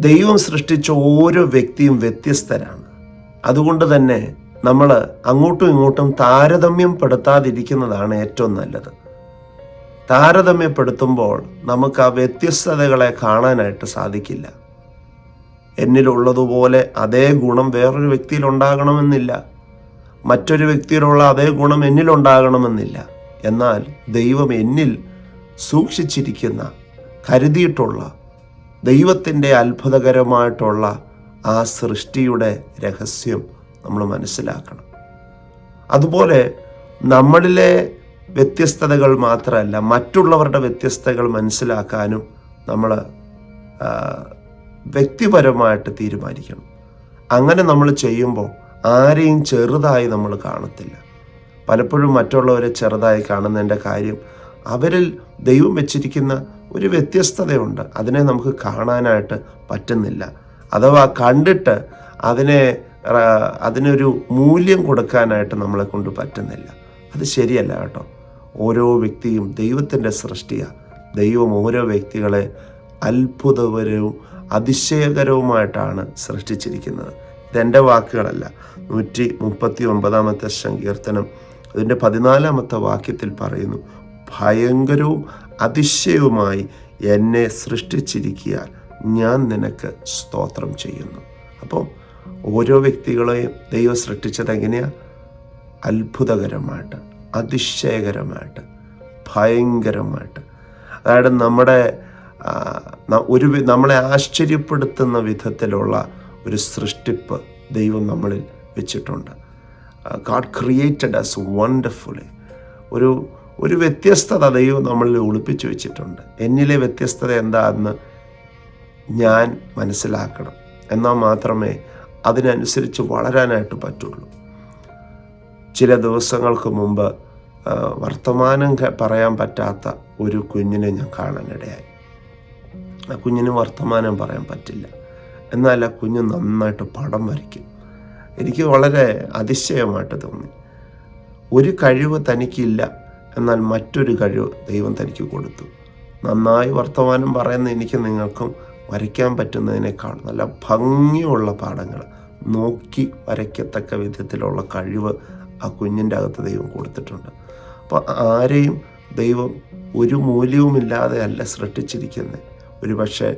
ദൈവം സൃഷ്ടിച്ച ഓരോ വ്യക്തിയും വ്യത്യസ്തരാണ്. അതുകൊണ്ട് തന്നെ നമ്മൾ അങ്ങോട്ടും ഇങ്ങോട്ടും താരതമ്യം പെടുത്താതിരിക്കുന്നതാണ് ഏറ്റവും നല്ലത്. താരതമ്യപ്പെടുത്തുമ്പോൾ നമുക്ക് ആ വ്യത്യസ്തതകളെ കാണാനായിട്ട് സാധിക്കില്ല. എന്നിലുള്ളതുപോലെ അതേ ഗുണം വേറൊരു വ്യക്തിയിൽ ഉണ്ടാകണമെന്നില്ല. മറ്റൊരു വ്യക്തിയിലുള്ള അതേ ഗുണം എന്നിലുണ്ടാകണമെന്നില്ല എന്നാൽ ദൈവം എന്നിൽ സൂക്ഷിച്ചിരിക്കുന്ന കരുതിയിട്ടുള്ള ദൈവത്തിന്റെ അത്ഭുതകരമായിട്ടുള്ള ആ സൃഷ്ടിയുടെ രഹസ്യം നമ്മൾ മനസ്സിലാക്കണം. അതുപോലെ നമ്മളിലെ വ്യത്യസ്തതകൾ മാത്രമല്ല മറ്റുള്ളവരുടെ വ്യത്യസ്തതകൾ മനസ്സിലാക്കാനും നമ്മൾ വ്യക്തിപരമായിട്ട് തീരുമാനിക്കണം. അങ്ങനെ നമ്മൾ ചെയ്യുമ്പോൾ ആരെയും ചെറുതായി നമ്മൾ കാണത്തില്ല. പലപ്പോഴും മറ്റുള്ളവരെ ചെറുതായി കാണുന്നതിന്റെ കാര്യം അവരിൽ ദൈവം വെച്ചിരിക്കുന്ന ഒരു വ്യത്യസ്തതയുണ്ട്. അതിനെ നമുക്ക് കാണാനായിട്ട് പറ്റുന്നില്ല. അഥവാ കണ്ടിട്ട് അതിനെ അതിനൊരു മൂല്യം കൊടുക്കാനായിട്ട് നമ്മളെ കൊണ്ട് പറ്റുന്നില്ല. അത് ശരിയല്ല കേട്ടോ. ഓരോ വ്യക്തിയും ദൈവത്തിന്റെ സൃഷ്ടിയാണ് ദൈവം ഓരോ വ്യക്തികളെ അത്ഭുതപരവും അതിശയകരവുമായിട്ടാണ് സൃഷ്ടിച്ചിരിക്കുന്നത്. ഇതെന്റെ വാക്കുകളല്ല. നൂറ്റി മുപ്പത്തി ഒമ്പതാമത്തെ സങ്കീർത്തനം അതിന്റെ പതിനാലാമത്തെ വാക്യത്തിൽ പറയുന്നു ഭയങ്കരവും അതിശയവുമായി എന്നെ സൃഷ്ടിച്ചിരിക്കാൻ ഞാൻ നിനക്ക് സ്തോത്രം ചെയ്യുന്നു. അപ്പോൾ ഓരോ വ്യക്തികളെയും ദൈവം സൃഷ്ടിച്ചത് എങ്ങനെയാണ് അത്ഭുതകരമായിട്ട് അതിശയകരമായിട്ട് ഭയങ്കരമായിട്ട്. അതായത് നമ്മുടെ ഒരു നമ്മളെ ആശ്ചര്യപ്പെടുത്തുന്ന വിധത്തിലുള്ള ഒരു സൃഷ്ടിപ്പ് ദൈവം നമ്മളിൽ വെച്ചിട്ടുണ്ട്. ഗാഡ് ക്രിയേറ്റഡ് ആസ് വണ്ടർഫുള്ളി ഒരു ഒരു വ്യത്യസ്തത ദൈവം നമ്മളിൽ ഒളിപ്പിച്ചു വെച്ചിട്ടുണ്ട്. എന്നിലെ വ്യത്യസ്തത എന്താണെന്ന് ഞാൻ മനസ്സിലാക്കണം. എന്നാൽ മാത്രമേ അതിനനുസരിച്ച് വളരാനായിട്ട് പറ്റുള്ളൂ. ചില ദിവസങ്ങൾക്ക് മുമ്പ് വർത്തമാനം പറയാൻ പറ്റാത്ത ഒരു കുഞ്ഞിനെ ഞാൻ കാണാനിടയായി. ആ കുഞ്ഞിന് വർത്തമാനം പറയാൻ പറ്റില്ല. എന്നാൽ ആ കുഞ്ഞ് നന്നായിട്ട് പടം വരയ്ക്കും. എനിക്ക് വളരെ അതിശയമായിട്ട് തോന്നി. ഒരു കഴിവ് തനിക്കില്ല. എന്നാൽ മറ്റൊരു കഴിവ് ദൈവം തനിക്ക് കൊടുത്തു. നന്നായി വർത്തമാനം പറയുന്ന എനിക്ക് നിങ്ങൾക്കും വരയ്ക്കാൻ പറ്റുന്നതിനേക്കാൾ നല്ല ഭംഗിയുള്ള പാഠങ്ങൾ നോക്കി വരയ്ക്കത്തക്ക വിധത്തിലുള്ള കഴിവ് ആ കുഞ്ഞിന്റെ അകത്ത് ദൈവം കൊടുത്തിട്ടുണ്ട്. അപ്പോൾ ആരെയും ദൈവം ഒരു മൂല്യവുമില്ലാതെ അല്ല സൃഷ്ടിച്ചിരിക്കുന്നത്. ഒരു പക്ഷേ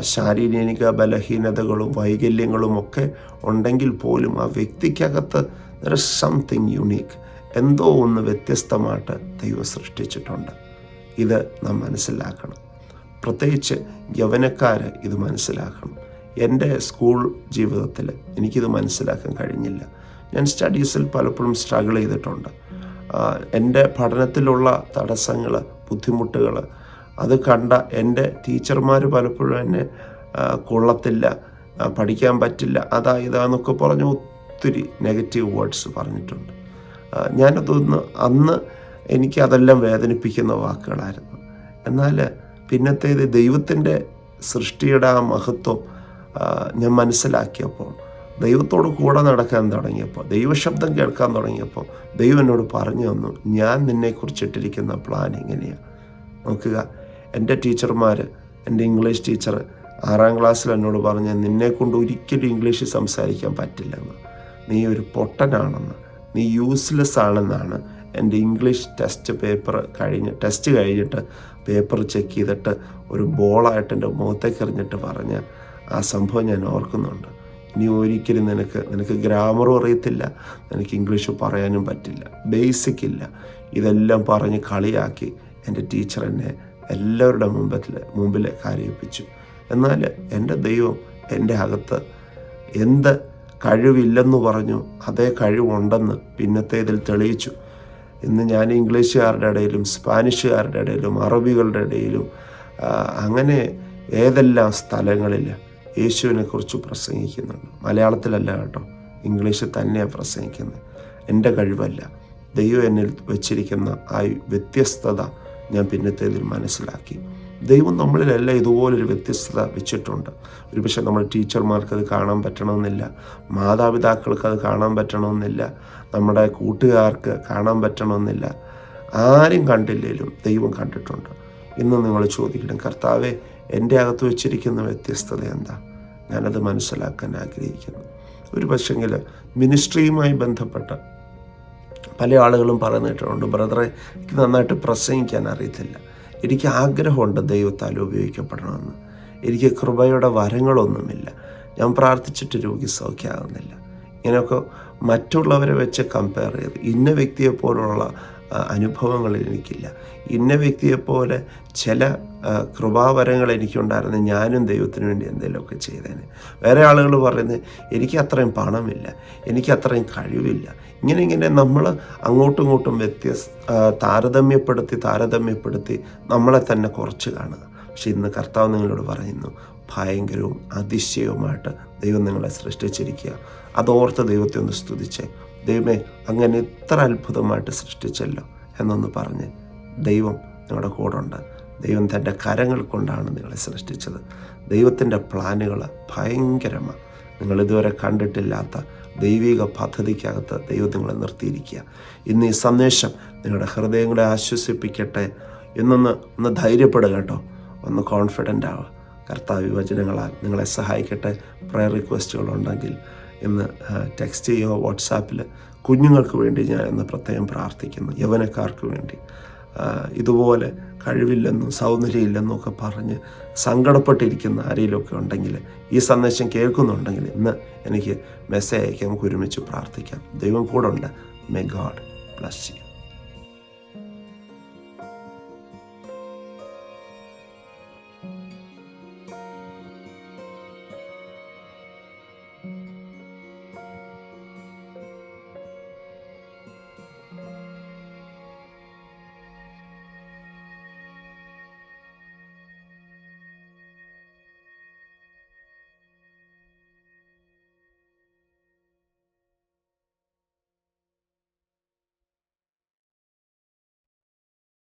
ശാരീരിക ബലഹീനതകളും വൈകല്യങ്ങളും ഒക്കെ ഉണ്ടെങ്കിൽ പോലും ആ വ്യക്തിക്കകത്ത് ദർ ഇസ് സംതിങ് യുണീക്ക് എന്തോ ഒന്ന് വ്യത്യസ്തമായിട്ട് ദൈവം സൃഷ്ടിച്ചിട്ടുണ്ട്. ഇത് നാം മനസ്സിലാക്കണം. പ്രത്യേകിച്ച് യൗവനക്കാർ ഇത് മനസ്സിലാക്കണം. എന്റെ സ്കൂൾ ജീവിതത്തിൽ എനിക്കിത് മനസ്സിലാക്കാൻ കഴിഞ്ഞില്ല. ഞാൻ സ്റ്റഡീസിൽ പലപ്പോഴും സ്ട്രഗിൾ ചെയ്തിട്ടുണ്ട്. എന്റെ പഠനത്തിലുള്ള തടസ്സങ്ങൾ ബുദ്ധിമുട്ടുകൾ അത് കണ്ട എന്റെ ടീച്ചർമാർ പലപ്പോഴും എന്നെ കൊള്ളത്തില്ല പഠിക്കാൻ പറ്റില്ല അതാ ഇതാന്നൊക്കെ പറഞ്ഞ് ഒത്തിരി നെഗറ്റീവ് വേർഡ്സ് പറഞ്ഞിട്ടുണ്ട്. ഞാനതൊന്ന് അന്ന് എനിക്ക് അതെല്ലാം വേദനിപ്പിക്കുന്ന വാക്കുകളായിരുന്നു. എന്നാൽ പിന്നത്തേത് ദൈവത്തിന്റെ സൃഷ്ടിയുടെ ആ മഹത്വം ഞാൻ മനസ്സിലാക്കിയപ്പോൾ ദൈവത്തോട് കൂടെ നടക്കാൻ തുടങ്ങിയപ്പോൾ ദൈവശബ്ദം കേൾക്കാൻ തുടങ്ങിയപ്പോൾ ദൈവം എന്നോട് പറഞ്ഞു തന്നു ഞാൻ നിന്നെക്കുറിച്ചിട്ടിരിക്കുന്ന പ്ലാൻ എങ്ങനെയാണ് നോക്കുക. എന്റെ ടീച്ചർമാർ എന്റെ ഇംഗ്ലീഷ് ടീച്ചർ ആറാം ക്ലാസ്സിൽ എന്നോട് പറഞ്ഞ നിന്നെ കൊണ്ട് ഒരിക്കലും ഇംഗ്ലീഷിൽ സംസാരിക്കാൻ പറ്റില്ലെന്ന്. നീ ഒരു പൊട്ടനാണെന്ന്. നീ യൂസ്ലെസ് ആണെന്നാണ് എന്റെ ഇംഗ്ലീഷ് ടെസ്റ്റ് പേപ്പർ കഴിഞ്ഞ് ടെസ്റ്റ് കഴിഞ്ഞിട്ട് പേപ്പർ ചെക്ക് ചെയ്തിട്ട് ഒരു ബോളായിട്ട് എന്റെ മുഖത്തേക്ക് എറിഞ്ഞിട്ട് പറഞ്ഞ ആ സംഭവം ഞാൻ ഓർക്കുന്നുണ്ട്. ഇനി ഒരിക്കലും നിനക്ക് നിനക്ക് ഗ്രാമറും അറിയത്തില്ല നിനക്ക് ഇംഗ്ലീഷ് പറയാനും പറ്റില്ല. ബേസിക് ഇല്ല. ഇതെല്ലാം പറഞ്ഞ് കളിയാക്കി എന്റെ ടീച്ചർ എന്നെ എല്ലാവരുടെ മുമ്പത്തിൽ മുമ്പിൽ കരയിപ്പിച്ചു. എന്നാൽ എന്റെ ദൈവം എന്റെ അകത്ത് എന്ത് കഴിവില്ലെന്ന് പറഞ്ഞു. അതേ കഴിവുണ്ടെന്ന് പിന്നത്തേതിൽ തെളിയിച്ചു. ഇന്ന് ഞാൻ ഇംഗ്ലീഷുകാരുടെ ഇടയിലും സ്പാനിഷുകാരുടെ ഇടയിലും അറബികളുടെ ഇടയിലും അങ്ങനെ ഏതെല്ലാം സ്ഥലങ്ങളിൽ യേശുവിനെക്കുറിച്ച് പ്രസംഗിക്കുന്നുണ്ട്. മലയാളത്തിലല്ല കേട്ടോ ഇംഗ്ലീഷിൽ തന്നെയാണ് പ്രസംഗിക്കുന്നത്. എന്റെ കഴിവല്ല. ദൈവം എന്നിൽ വെച്ചിരിക്കുന്ന ആ വ്യത്യസ്തത ഞാൻ പിന്നത്തേതിൽ മനസ്സിലാക്കി. ദൈവം നമ്മളിലെല്ലാം ഇതുപോലൊരു വ്യത്യസ്തത വെച്ചിട്ടുണ്ട്. ഒരുപക്ഷെ നമ്മൾ ടീച്ചർമാർക്ക് അത് കാണാൻ പറ്റണമെന്നില്ല. മാതാപിതാക്കൾക്ക് അത് കാണാൻ പറ്റണമെന്നില്ല. നമ്മുടെ കൂട്ടുകാർക്ക് കാണാൻ പറ്റണമെന്നില്ല. ആരും കണ്ടില്ലെങ്കിലും ദൈവം കണ്ടിട്ടുണ്ട്. ഇന്ന് നിങ്ങൾ ചോദിക്കണം കർത്താവെ എന്റെ അകത്ത് വെച്ചിരിക്കുന്ന വ്യത്യസ്തത എന്താ? ഞാനത് മനസ്സിലാക്കാൻ ആഗ്രഹിക്കുന്നു. ഒരു പക്ഷെങ്കിൽ മിനിസ്ട്രിയുമായി ബന്ധപ്പെട്ട പല ആളുകളും പറയുന്നിട്ടുണ്ട് ബ്രദറെ എനിക്ക് നന്നായിട്ട് പ്രസംഗിക്കാൻ അറിയത്തില്ല. എനിക്ക് ആഗ്രഹമുണ്ട് ദൈവത്താൽ ഉപയോഗിക്കപ്പെടണമെന്ന്. എനിക്ക് കൃപയുടെ വരങ്ങളൊന്നുമില്ല. ഞാൻ പ്രാർത്ഥിച്ചിട്ട് രോഗി സൗഖ്യമാകുന്നില്ല ഇങ്ങനെയൊക്കെ മറ്റുള്ളവരെ വെച്ച് കമ്പയർ ചെയ്ത് ഇന്ന വ്യക്തിയെ പോലുള്ള ആ, അനുഭവങ്ങൾ എനിക്കില്ല. ഇന്ന വ്യക്തിയെപ്പോലെ ചില കൃപാവരങ്ങൾ എനിക്കുണ്ടായിരുന്നു ഞാനും ദൈവത്തിന് വേണ്ടി എന്തെങ്കിലുമൊക്കെ ചെയ്തേനെ. വേറെ ആളുകൾ പറയുന്നത് എനിക്ക് അത്രയും പണമില്ല എനിക്ക് അത്രയും കഴിവില്ല. ഇങ്ങനെ ഇങ്ങനെ നമ്മൾ അങ്ങോട്ടും ഇങ്ങോട്ടും വ്യത്യസ്ത താരതമ്യപ്പെടുത്തി താരതമ്യപ്പെടുത്തി നമ്മളെ തന്നെ കുറച്ച് കാണുക. പക്ഷെ ഇന്ന് കർത്താവ് നിങ്ങളോട് പറയുന്നു ഭയങ്കരവും അതിശയവുമായിട്ട് ദൈവം നിങ്ങളെ സൃഷ്ടിച്ചിരിക്കുക. അതോർത്ത് ദൈവത്തെ ഒന്ന് സ്തുതിച്ച്. ദൈവമേ അങ്ങനെ ഇത്ര അത്ഭുതമായിട്ട് സൃഷ്ടിച്ചല്ലോ എന്നൊന്ന് പറഞ്ഞ് ദൈവം നിങ്ങളുടെ കൂടെ ഉണ്ട് ദൈവം തന്റെ കരങ്ങൾ കൊണ്ടാണ് നിങ്ങളെ സൃഷ്ടിച്ചത്. ദൈവത്തിന്റെ പ്ലാനുകൾ ഭയങ്കരമാണ് നിങ്ങൾ ഇതുവരെ കണ്ടിട്ടില്ലാത്ത ദൈവിക പദ്ധതിക്കകത്ത് ദൈവം നിങ്ങളെ നിർത്തിയിരിക്കുക. ഇന്ന് ഈ സന്ദേശം നിങ്ങളുടെ ഹൃദയങ്ങളെ ആശ്വസിപ്പിക്കട്ടെ എന്നൊന്ന് ഒന്ന് ധൈര്യപ്പെടുക കേട്ടോ. ഒന്ന് കോൺഫിഡന്റ് ആവുക. കർത്താവ് വചനങ്ങളാൽ നിങ്ങളെ സഹായിക്കട്ടെ. പ്രയർ റിക്വസ്റ്റുകളുണ്ടെങ്കിൽ ഇന്ന് ടെക്സ്റ്റ് ചെയ്യുക വാട്സാപ്പിൽ കുഞ്ഞുങ്ങൾക്ക് വേണ്ടി ഞാൻ ഇന്ന് പ്രത്യേകം പ്രാർത്ഥിക്കുന്നു യവനക്കാർക്ക് വേണ്ടി. ഇതുപോലെ കഴിവില്ലെന്നും സൗന്ദര്യമില്ലെന്നും ഒക്കെ പറഞ്ഞ് സങ്കടപ്പെട്ടിരിക്കുന്ന ആരെങ്കിലുമൊക്കെ ഉണ്ടെങ്കിൽ ഈ സന്ദേശം കേൾക്കുന്നുണ്ടെങ്കിൽ ഇന്ന് എനിക്ക് മെസ്സേജ് അയക്കാം നമുക്ക് ഒരുമിച്ച് പ്രാർത്ഥിക്കാം. ദൈവം കൂടെ ഉണ്ട്. മെ ഗാഡ് ബ്ലസ് യു